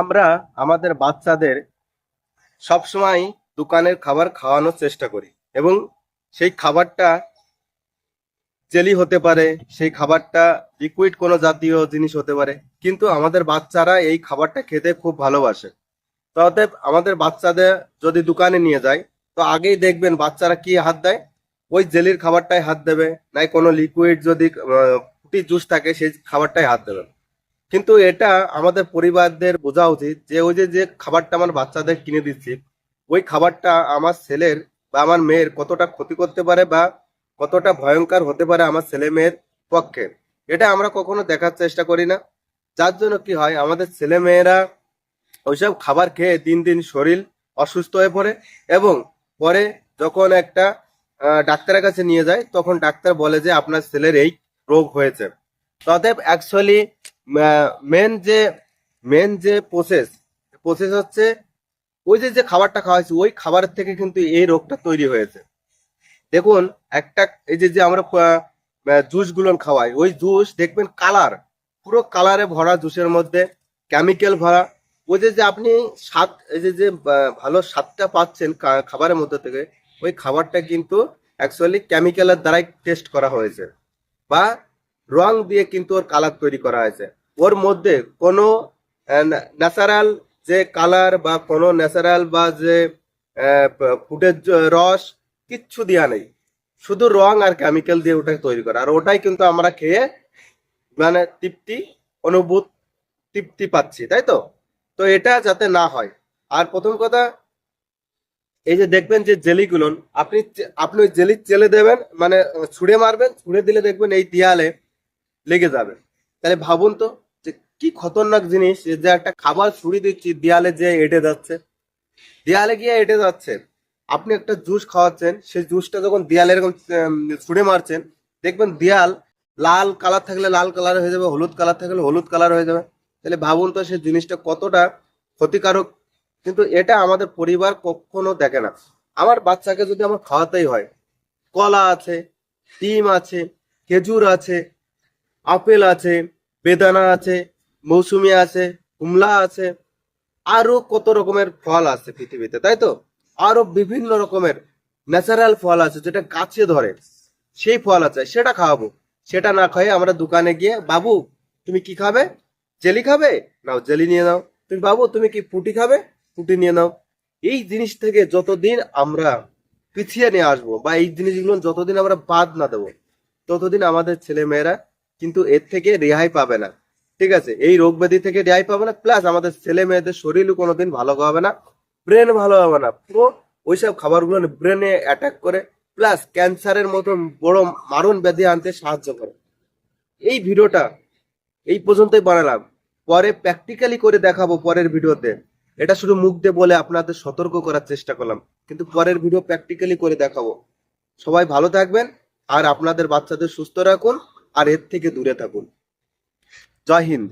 আমরা আমাদের বাচ্চাদের সবসময় দোকানের খাবার খাওয়ানোর চেষ্টা করি এবং সেই খাবারটা জেলি হতে পারে, সেই খাবারটা লিকুইড কোনো জাতীয় জিনিস হতে পারে। কিন্তু আমাদের বাচ্চারা এই খাবারটা খেতে খুব ভালোবাসে। অতএব আমাদের বাচ্চাদের যদি দোকানে নিয়ে যায়, তো আগেই দেখবেন বাচ্চারা কি হাত দেয়? ওই জেলির খাবারটাই হাত দেবে, নাই কোনো লিকুইড যদি ফুটি জুস থাকে, সেই খাবারটাই হাত দেবে। কিন্তু এটা আমাদের পরিবারদের বোঝা উচিত যে ওই যে যে খাবারটা আমার বাচ্চাদের কিনে দিচ্ছি, ওই খাবারটা আমার ছেলের বা আমার মেয়ের কতটা ক্ষতি করতে পারে বা কতটা ভয়ঙ্কর হতে পারে আমার ছেলে মেয়ের পক্ষে। এটা আমরা কখনো দেখার চেষ্টা করি না। যার জন্য কি হয়, আমাদের ছেলে মেয়েরা ওইসব খাবার খেয়ে দিন দিন শরীর অসুস্থ হয়ে পড়ে এবং পরে যখন একটা ডাক্তারের কাছে নিয়ে যায়, তখন ডাক্তার বলে যে আপনার ছেলের এই রোগ হয়েছে। অতএব অ্যাকচুয়ালি মেন যে মেন যে প্রসেস প্রসেস হচ্ছে ওই যে যে খাবারটা খাওয়া হয়েছে, ওই খাবারের থেকে কিন্তু এই রোগটা তৈরি হয়েছে। দেখুন, একটা এই যে যে আমরা জুসগুলো খাওয়াই, ওই জুস দেখবেন কালার, পুরো কালারে ভরা জুসের মধ্যে কেমিক্যাল ভরা। ওই যে যে আপনি স্বাদ, এই যে যে ভালো স্বাদটা পাচ্ছেন খাবারের মধ্যে থেকে, ওই খাবারটা কিন্তু অ্যাকচুয়ালি কেমিক্যালের দ্বারাই টেস্ট করা হয়েছে বা রং দিয়ে কিন্তু ওর কালার তৈরি করা হয়েছে। ওর মধ্যে কোনো ন্যাচারাল যে কালার বা কোনো ন্যাচারাল বা যে ফুটের রস কিচ্ছু দেওয়া নেই। শুধু রং আর কেমিক্যাল দিয়ে ওটাকে তৈরি করা। আর ওটাই কিন্তু আমরা খেয়ে মানে তৃপ্তি, অনুভূত তৃপ্তি পাচ্ছি, তাই তো? তো এটা যাতে না হয়। আর প্রথম কথা, এই যে দেখবেন যে জেলিগুলো, আপনি আপনি ওই জেলি চেলে দেবেন মানে ছুঁড়ে মারবেন, ছুঁড়ে দিলে দেখবেন এই দেয়ালে লেগে যাবে। তাহলে ভাবুন তো কি খতরনাক জিনিস যে একটা খাবার ছুরি দিচ্ছি, দেয়ালে যে এঁটে যাচ্ছে। দেয়ালে গিয়ে এঁটে যাচ্ছে। আপনি একটা জুস খাওয়াচ্ছেন, সেই জুসটা যখন দেয়ালে এরকম ছুঁড়ে মারছেন, দেখবেন দেয়াল লাল কালার থাকলে লাল কালার হয়ে যাবে, হলুদ কালার থাকলে হলুদ কালার হয়ে যাবে। তাহলে ভাবুন তো সেই জিনিসটা কতটা ক্ষতিকারক। কিন্তু এটা আমাদের পরিবার কখনো দেখে না। আমার বাচ্চাকে যদি আমার খাওয়াতেই হয়, কলা আছে, ডিম আছে, খেজুর আছে, আপেল আছে, বেদানা আছে মৌসুমি আছে, কুমলা আছে, আরও কত রকমের ফল আছে পৃথিবীতে, তাই তো? আরও বিভিন্ন রকমের ন্যাচারাল ফল আছে যেটা গাছে ধরে। সেই ফল আছে, সেটা খাওয়াবো। সেটা না খাইয়ে আমরা দোকানে গিয়ে, বাবু, তুমি কি খাবে? জেলি খাবে? নাও, জেলি নিয়ে নাও। তুমি, বাবু, তুমি কি ফুটি খাবে? ফুটি নিয়ে নাও। এই জিনিস থেকে যতদিন আমরা পিছিয়ে নিয়ে আসব বা এই জিনিসগুলো যতদিন আমরা বাদ না দেবো, ততদিন আমাদের ছেলে মেয়েরা কিন্তু এর থেকে রেহাই পাবে না। ঠিক আছে, এই রোগ ব্যাধি থেকে রেহাই পাবে না প্লাস আমাদের ছেলে মেয়েদের শরীরও কোনোদিন ভালো হবে না ব্রেন ভালো হবে না। পুরো ওইসব খাবারগুলো ব্রেনে অ্যাটাক করে প্লাস ক্যান্সারের মতন বড় মারণ ব্যাধি আনতে সাহায্য করে। এই ভিডিওটা এই পর্যন্তই বানালাম। পরে প্র্যাকটিক্যালি করে দেখাবো পরের ভিডিওতে। এটা শুধু মুখ দিয়ে বলে আপনাদের সতর্ক করার চেষ্টা করলাম, কিন্তু পরের ভিডিও প্র্যাকটিক্যালি করে দেখাবো। সবাই ভালো থাকবেন, আর আপনাদের বাচ্চাদের সুস্থ রাখুন, আর এর থেকে দূরে থাকুন। জয় হিন্দ।